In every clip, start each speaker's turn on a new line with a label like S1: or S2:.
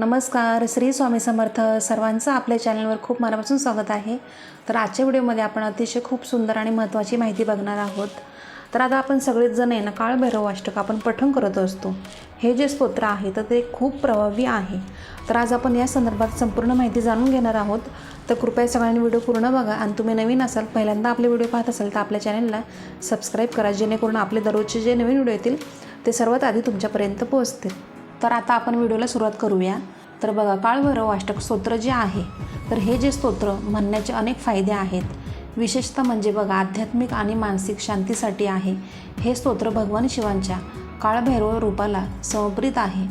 S1: नमस्कार श्री स्वामी समर्थ सर्वांचं आपल्या चॅनलवर खूप मनापासून स्वागत आहे. तर आजच्या व्हिडिओमध्ये आपण अतिशय खूप सुंदर आणि महत्त्वाची माहिती बघणार आहोत. तर आता आपण सगळेच जण आहे ना काळभैरव अष्टक आपण पठण करत असतो. हे जे स्तोत्र आहे तर ते खूप प्रभावी आहे. तर आज आपण या संदर्भात संपूर्ण माहिती जाणून घेणार आहोत. तर कृपया सगळ्यांनी व्हिडिओ पूर्ण बघा आणि तुम्ही नवीन असाल पहिल्यांदा आपले व्हिडिओ पाहत असाल तर आपल्या चॅनलला सबस्क्राईब करा जेणेकरून आपले दररोजचे जे नवीन व्हिडिओ येतील ते सर्वात आधी तुमच्यापर्यंत पोहोचतील. तर आता आपण व्हिडिओला सुरुवात करूया. तर बघा काळभैरव अष्टक स्तोत्र जे आहे तर हे जे स्तोत्र म्हणण्याचे अनेक फायदे आहेत. विशेषतः म्हणजे बघा आध्यात्मिक आणि मानसिक शांतीसाठी आहे. हे स्तोत्र भगवान शिवांच्या काळभैरव रूपाला समर्पित आहे.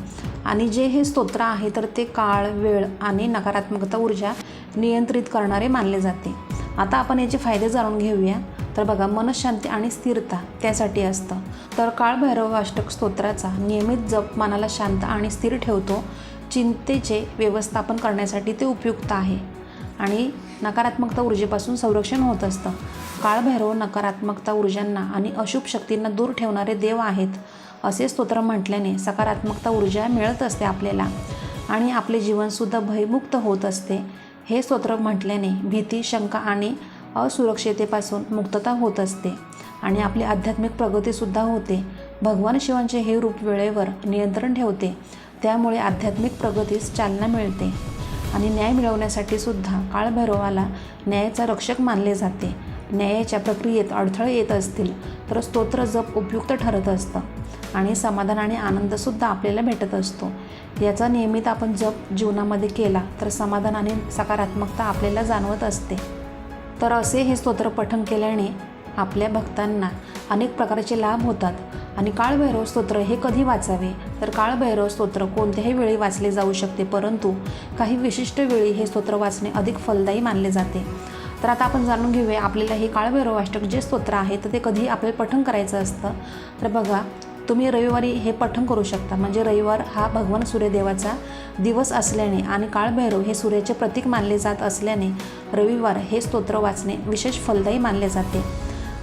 S1: आणि जे हे स्तोत्र आहे तर ते काळ वेळ आणि नकारात्मकता ऊर्जा नियंत्रित करणारे मानले जाते. आता आपण याचे फायदे जाणून घेऊया. तर बघा मनशांती आणि स्थिरता त्यासाठी असतं. तर काळभैरव अष्टक स्तोत्राचा नियमित जप मनाला शांत आणि स्थिर ठेवतो. चिंतेचे व्यवस्थापन करण्यासाठी ते उपयुक्त आहे. आणि नकारात्मकता ऊर्जेपासून संरक्षण होत असतं. काळभैरव नकारात्मकता ऊर्जांना आणि अशुभ शक्तींना दूर ठेवणारे देव आहेत. असे स्तोत्र म्हटल्याने सकारात्मकता ऊर्जा मिळत असते आपल्याला. आणि आपले जीवनसुद्धा भयमुक्त होत असते. हे स्तोत्र म्हटल्याने भीती शंका आणि असुरक्षितेपासून मुक्तता होत असते आणि आपली आध्यात्मिक प्रगतीसुद्धा होते. भगवान शिवांचे हे रूप वेळेवर नियंत्रण ठेवते त्यामुळे आध्यात्मिक प्रगतीस चालना मिळते आणि न्याय मिळवण्यासाठी सुद्धा काळभैरवाला न्यायाचा रक्षक मानले जाते. न्यायाच्या प्रक्रियेत अडथळे येत असतील तर स्तोत्र जप उपयुक्त ठरत असतं आणि समाधान आणि आनंदसुद्धा आपल्याला भेटत असतो. याचा नियमित आपण जप जीवनामध्ये केला तर समाधान आणि सकारात्मकता आपल्याला जाणवत असते. तर असे हे स्तोत्र पठण केल्याने आपल्या भक्तांना अनेक प्रकारचे लाभ होतात. आणि काळभैरव स्तोत्र हे कधी वाचावे? तर काळभैरव स्तोत्र कोणत्याही वेळी वाचले जाऊ शकते परंतु काही विशिष्ट वेळी हे स्तोत्र वाचणे अधिक फलदायी मानले जाते. तर आता आपण जाणून घेऊया आपल्याला हे काळभैरव अष्टक जे स्तोत्र आहे तर ते कधी आपल्याला पठण करायचं असतं? तर बघा तुम्ही रविवारी हे पठण करू शकता. म्हणजे रविवार हा भगवान सूर्यदेवाचा दिवस असल्याने आणि काळभैरव हे सूर्याचे प्रतीक मानले जात असल्याने रविवार हे स्तोत्र वाचणे विशेष फलदायी मानले जाते.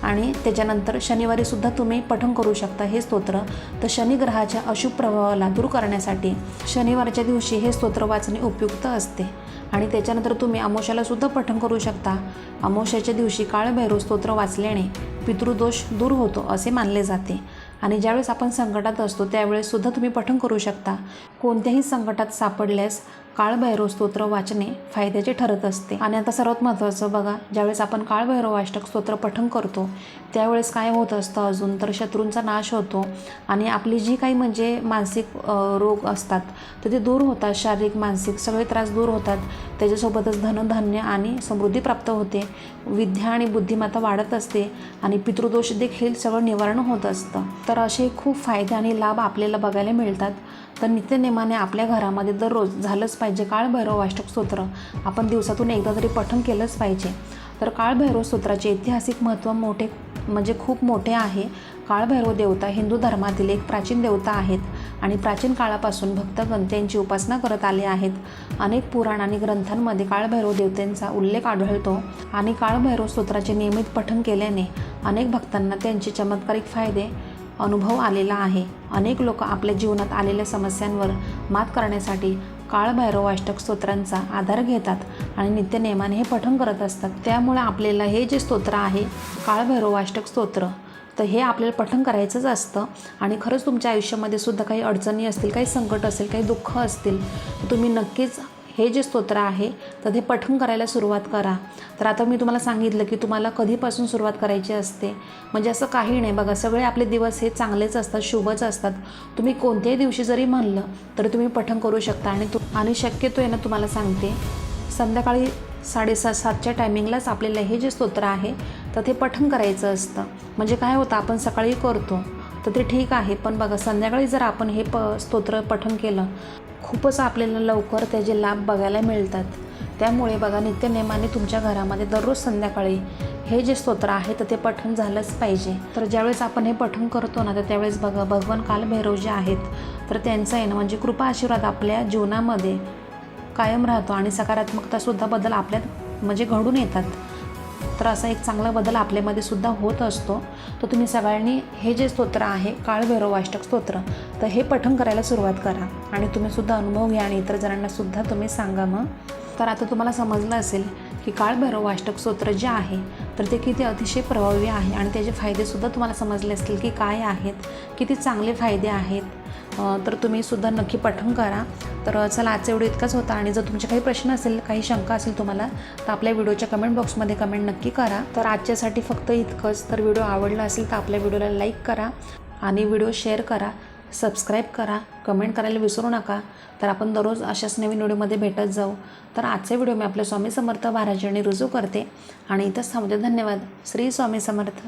S1: आणि त्याच्यानंतर शनिवारीसुद्धा तुम्ही पठण करू शकता हे स्तोत्र. तर शनिग्रहाच्या अशुभ प्रभावाला दूर करण्यासाठी शनिवारच्या दिवशी हे स्तोत्र वाचणे उपयुक्त असते. आणि त्याच्यानंतर तुम्ही अमोशालासुद्धा पठण करू शकता. अमोशाच्या दिवशी काळभैरव स्तोत्र वाचल्याने पितृदोष दूर होतो असे मानले जाते. आणि ज्यावेळेस आपण संकटात असतो त्यावेळेससुद्धा तुम्ही पठण करू शकता. कोणत्याही संकटात सापडल्यास काळभैरव स्तोत्र वाचणे फायद्याचे ठरत असते. आणि आता सर्वात महत्त्वाचं बघा ज्यावेळेस आपण काळभैरवाष्टक स्तोत्र पठण करतो त्यावेळेस काय होत असतं अजून? तर शत्रूंचा नाश होतो. आणि आपली जी काही म्हणजे मानसिक रोग असतात तर ते दूर होतात. शारीरिक मानसिक सगळे त्रास दूर होतात. त्याच्यासोबतच धनधान्य आणि समृद्धी प्राप्त होते. विद्या आणि बुद्धिमत्ता वाढत असते आणि पितृदोष देखील सगळं निवारण होत असतं. तर असे खूप फायदे आणि लाभ आपल्याला बघायला मिळतात. तर नित्यनेमाने आपल्या घरामध्ये दररोज झालंच पाहिजे काळभैरव वाष्टक स्तोत्र. आपण दिवसातून एकदा तरी पठण केलंच पाहिजे. तर काळभैरव स्तोत्राचे ऐतिहासिक महत्त्व मोठे म्हणजे खूप मोठे आहे. काळभैरव देवता हिंदू धर्मातील एक प्राचीन देवता आहेत आणि प्राचीन काळापासून भक्तगण त्यांची उपासना करत आले आहेत. अनेक पुराण आणि ग्रंथांमध्ये काळभैरव देवतेंचा उल्लेख आढळतो आणि काळभैरव स्तोत्राचे नियमित पठण केल्याने अनेक भक्तांना त्यांचे चमत्कारिक फायदे अनुभव आलेला आहे. अनेक लोक आपल्या जीवनात आलेल्या समस्यांवर मात करण्यासाठी काळभैरवाष्टक स्तोत्रांचा आधार घेतात आणि नित्यनेमाने हे पठण करत असतात. त्यामुळे आपल्याला हे जे स्तोत्र आहे काळभैरवाष्टक स्तोत्र तर हे आपल्याला पठण करायचंच असतं. आणि खरंच तुमच्या आयुष्यामध्ये सुद्धा काही अडचणी असतील काही संकट असेल काही दुःख असतील तुम्ही नक्कीच हे जे स्तोत्र आहे तर ते पठण करायला सुरुवात करा. तर आता मी तुम्हाला सांगितलं की तुम्हाला कधीपासून सुरुवात करायची असते? म्हणजे असं काही नाही. बघा सगळे आपले दिवस हे चांगलेच असतात शुभच असतात. तुम्ही कोणत्याही दिवशी जरी म्हणलं तरी तुम्ही पठण करू शकता. आणि तु आणि शक्यतो आहे ना तुम्हाला सांगते संध्याकाळी साडेसात सातच्या टायमिंगलाच आपल्याला हे जे स्तोत्र आहे तर ते पठण करायचं असतं. म्हणजे काय होतं आपण सकाळी करतो तर ते ठीक आहे. पण बघा संध्याकाळी जर आपण हे प स्तोत्र पठण केलं खूपच आपल्याला लवकर त्याचे लाभ बघायला मिळतात. त्यामुळे बघा नित्यनेमाने तुमच्या घरामध्ये दररोज संध्याकाळी हे जे स्तोत्र आहे तर ते पठण झालंच पाहिजे. तर ज्यावेळेस आपण हे पठण करतो ना तर त्यावेळेस बघा भगवान कालभैरव जे आहेत तर त्यांचा आहे ना म्हणजे कृपा आशीर्वाद आपल्या जीवनामध्ये कायम राहतो आणि सकारात्मकतासुद्धा बदल आपल्यात म्हणजे घडून येतात. तर असा एक चांगला बदल आपल्यामध्ये सुद्धा होत असतो. तर तुम्ही सगळ्यांनी हे जे स्तोत्र आहे काळभैरवाष्टक स्तोत्र तर हे पठण करायला सुरुवात करा. आणि तुम्हीसुद्धा अनुभव घ्या आणि इतर जणांनासुद्धा तुम्ही सांगा मग. तर आता तुम्हाला समजलं असेल की काळभैरवाष्टक स्तोत्र जे आहे तर ते किती अतिशय प्रभावी आहे आणि त्याचे फायदेसुद्धा तुम्हाला समजले असतील की काय आहेत किती चांगले फायदे आहेत. तर तुम्ही सुद्धा नक्की पठण करा. तर चला आजचा व्हिडिओ इतकाच होता आणि जर तुमचे काही प्रश्न असेल काही शंका असेल तुम्हाला तर आपल्या व्हिडिओच्या कमेंट बॉक्समध्ये कमेंट नक्की करा. तर आजच्यासाठी फक्त इतकंच. तर व्हिडिओ आवडला असेल तर आपल्या व्हिडिओला लाईक करा आणि व्हिडिओ शेअर करा सबस्क्राईब करा कमेंट करायला विसरू नका. तर आपण दररोज अशाच नवीन व्हिडिओमध्ये भेटत जाऊ. तर आजचे व्हिडिओ मी आपल्या स्वामी समर्थ महाराजांनी रुजू करते आणि इथंच थांबते. धन्यवाद. श्री स्वामी समर्थ.